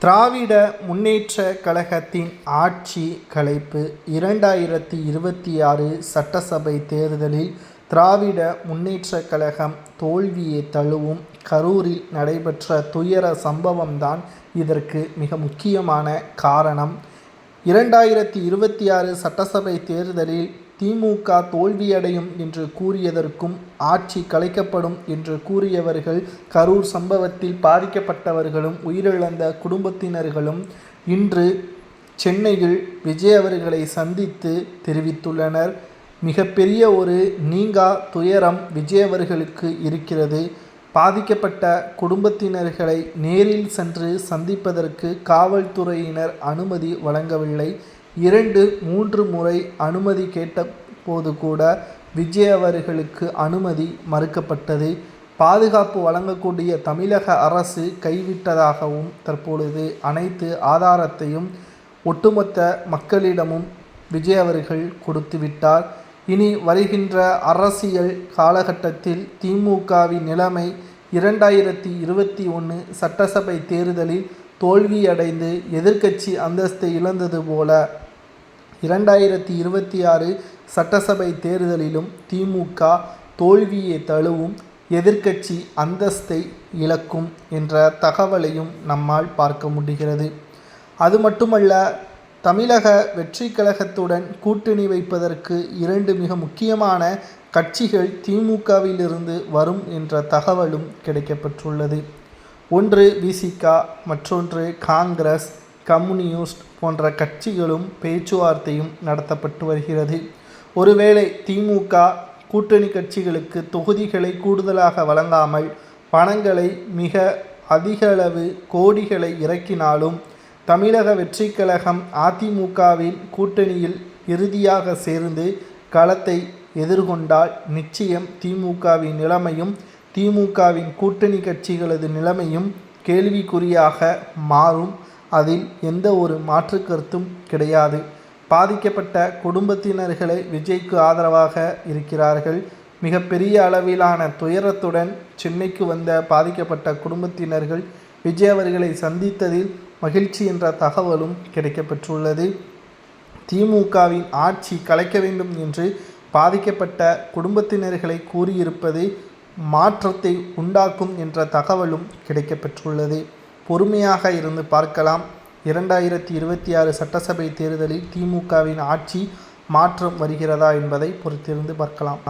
திராவிட முன்னேற்ற கழகத்தின் ஆட்சி கலைப்பு இரண்டாயிரத்தி இருபத்தி ஆறு சட்டசபை தேர்தலில் திராவிட முன்னேற்ற கழகம் தோல்வியை தழுவும் கரூரில் நடைபெற்ற துயர சம்பவம்தான் இதற்கு மிக முக்கியமான காரணம். இரண்டாயிரத்தி இருபத்தி ஆறு சட்டசபை தேர்தலில் திமுக தோல்வியடையும் என்று கூறியதற்கும் ஆட்சி கலைக்கப்படும் என்று கூறியவர்கள் கரூர் சம்பவத்தில் பாதிக்கப்பட்டவர்களும் உயிரிழந்த குடும்பத்தினர்களும் இன்று சென்னையில் விஜய் அவர்களை சந்தித்து தெரிவித்துள்ளனர். மிகப்பெரிய ஒரு நீங்கா துயரம் விஜய் அவர்களுக்கு இருக்கிறது. பாதிக்கப்பட்ட குடும்பத்தினர்களை நேரில் சென்று சந்திப்பதற்கு காவல்துறையினர் அனுமதி வழங்கவில்லை. இரண்டு மூன்று முறை அனுமதி கேட்டபோது கூட விஜய் அவர்களுக்கு அனுமதி மறுக்கப்பட்டது. பாதுகாப்பு வழங்கக்கூடிய தமிழக அரசு கைவிட்டதாகவும் தற்பொழுது அனைத்து ஆதாரத்தையும் ஒட்டுமொத்த மக்களிடமும் விஜய் அவர்கள் கொடுத்துவிட்டார். இனி வருகின்ற அரசியல் காலகட்டத்தில் திமுகவின் நிலைமை இரண்டாயிரத்தி இருபத்தி ஒன்று சட்டசபை தேர்தலில் தோல்வியடைந்து எதிர்க்கட்சி அந்தஸ்தை இழந்தது போல இரண்டாயிரத்தி இருபத்தி ஆறு சட்டசபை தேர்தலிலும் திமுக தோல்வியை தழுவும் எதிர்க்கட்சி அந்தஸ்தை இழக்கும் என்ற தகவலையும் நம்மால் பார்க்க முடிகிறது. அது மட்டுமல்ல தமிழக வெற்றி கழகத்துடன் கூட்டணி வைப்பதற்கு இரண்டு மிக முக்கியமான கட்சிகள் திமுகவிலிருந்து வரும் என்ற தகவலும் கிடைக்கப்பெற்றுள்ளது. ஒன்று விசிகா மற்றொன்று காங்கிரஸ். கம்யூனிஸ்ட் போன்ற கட்சிகளும் பேச்சுவார்த்தையும் நடத்தப்பட்டு வருகிறது. ஒருவேளை திமுக கூட்டணி கட்சிகளுக்கு தொகுதிகளை கூடுதலாக வழங்காமல் பணங்களை மிக அதிகளவு கோடிகளை இறக்கினாலும் தமிழக வெற்றிக் கழகம் அதிமுகவின் கூட்டணியில் இறுதியாக சேர்ந்து களத்தை எதிர்கொண்டால் நிச்சயம் திமுகவின் நிலைமையும் திமுகவின் கூட்டணி கட்சிகளது நிலைமையும் கேள்விக்குறியாக மாறும். அதில் எந்த ஒரு மாற்று கருத்தும் கிடையாது. பாதிக்கப்பட்ட குடும்பத்தினர்களை விஜய்க்கு ஆதரவாக இருக்கிறார்கள். மிகப்பெரிய அளவிலான துயரத்துடன் சென்னைக்கு வந்த பாதிக்கப்பட்ட குடும்பத்தினர்கள் விஜய் அவர்களை சந்தித்ததில் மகிழ்ச்சி என்ற தகவலும் கிடைக்கப்பெற்றுள்ளது. திமுகவின் ஆட்சி கலைக்க வேண்டும் என்று பாதிக்கப்பட்ட குடும்பத்தினர்களை கூறியிருப்பது மாற்றத்தை உண்டாக்கும் என்ற தகவலும் கிடைக்கப்பெற்றுள்ளது. பொறுமையாக இருந்து பார்க்கலாம். இரண்டாயிரத்தி இருபத்தி ஆறு சட்டசபை தேர்தலில் திமுகவின் ஆட்சி மாற்றம் வருகிறதா என்பதை பொறுத்திருந்து பார்க்கலாம்.